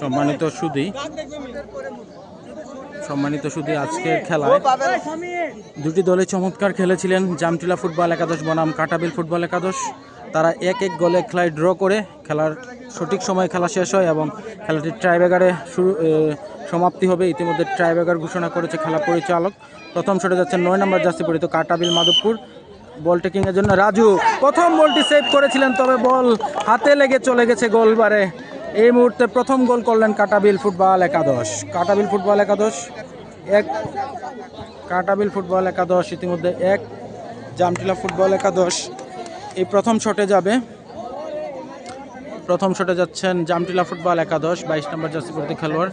সম্মানিত সুদী সম্মানিত সুদী আজকের খেলায় দুটি দলে চমৎকার খেলেছিলেন জামটিলা ফুটবল একাদশ, বনাম কাটাবিল ফুটবল একাদশ। তারা এক এক গোলে খেলায় ড্র করে খেলার সঠিক সময়ে খেলা শেষ হয় এবং খেলাটি ট্রাইব্রেগারে শুরু সমাপ্তি হবে। ইতিমধ্যে ট্রাইব্রেগার ঘোষণা করেছে খেলা পরিচালক। প্রথম শটে যাচ্ছে নয় নম্বর জার্সি পরিত কাটাবিল মাধবপুর। বল টেকিং এর জন্য রাজু, প্রথম বলটি সেভ করেছিলেন, তবে বল হাতে লেগে চলে গেছে গোলবারে। এই মুহূর্তে প্রথম গোল করলেন কাটাবিল ফুটবল একাদশ। কাটাবিল ফুটবল একাদশ, এক। কাটাবিল ফুটবল একাদশ, ইতিমধ্যে এক। জামটিলা ফুটবল একাদশ, এই প্রথম শটে যাবে। প্রথম শটে যাচ্ছেন জামটিলা ফুটবল একাদশ, বাইশ নম্বর জার্সি খেলোয়াড়।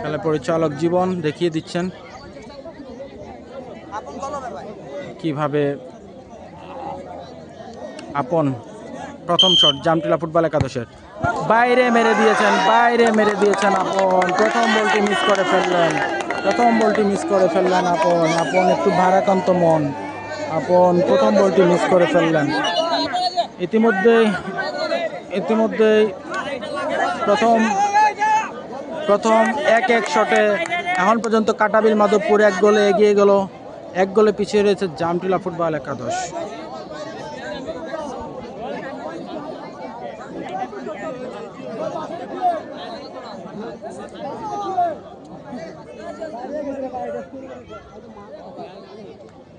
খেলা পরিচালক জীবন দেখিয়ে দিচ্ছেন। কীভাবে আপন প্রথম শট, জামটিলা ফুটবল একাদশের। বাইরে মেরে দিয়েছেন, বাইরে মেরে দিয়েছেন আপন। প্রথম বলটি মিস করে ফেললেন। প্রথম বলটি মিস করে ফেললেন আপন। আপন একটু ভারাক্রান্ত মন। আপন প্রথম বলটি মিস করে ফেললেন। ইতিমধ্যেই ইতিমধ্যেই প্রথম প্রথম এক এক শটে এখন পর্যন্ত কাটাবিল মাধবপুর এক গোলে এগিয়ে গেল। এক গোলে পিছিয়ে রয়েছে জামটিলা ফুটবল একাদশ।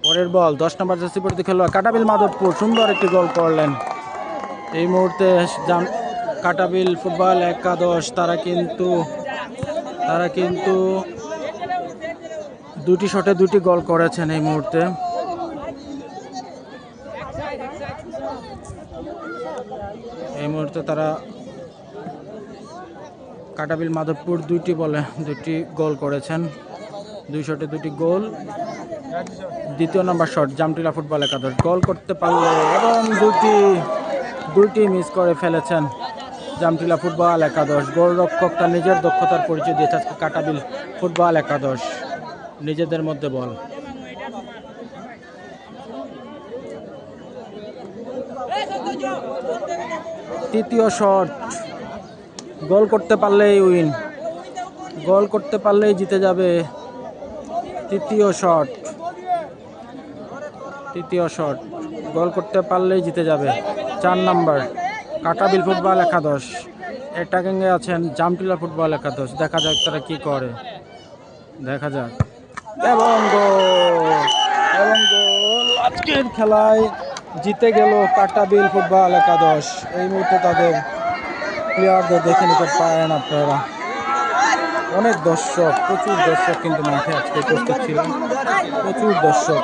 পরের বল, দশ নম্বর জার্সি পরিতে খেলোয়াড় কাটাবিল মাধবপুর। সুন্দর একটি গোল করলেন। এই মুহূর্তে কাটাবিল ফুটবল একাদশ, তারা কিন্তু তারা কিন্তু দুটি শটে দুটি গোল করেছেন এই মুহূর্তে। এই মুহূর্তে তারা কাটাবিল মাধবপুর দুইটি বলে দুটি গোল করেছেন। দুই শটে দুটি গোল। দ্বিতীয় নম্বর শট জামটিলা ফুটবল একাদশ। গোল করতে পারলে এবং দুটি দুটি মিস করে ফেলেছেন জামটিলা ফুটবল একাদশ। গোলরক্ষক তার নিজের দক্ষতার পরিচয় দিয়েছে আজকে কাটাবিল ফুটবল একাদশ। নিজেদের মধ্যে বল। তৃতীয় শট। গোল করতে পারলেই উইন। গোল করতে পারলেই জিতে যাবে তৃতীয় শট। তৃতীয় শট। গোল করতে পারলেই জিতে যাবে চার নাম্বার। কাটাবিল ফুটবল একাদশ। এটা অ্যাটাকিংয়ে আছেন জামটিলা ফুটবল একাদশ। দেখা যাক তারা কি করে। দেখা যাক। এবং গোল। এবং গোল। আজকের খেলায় জিতে গেল কাটাবিল ফুটবল একাদশ। এই মুহূর্তে তাদের প্লেয়ারদের দেখে নিতে পারেন আপনারা। অনেক দর্শক, প্রচুর দর্শক কিন্তু মাঠে আজকে উপস্থিত ছিল প্রচুর দর্শক।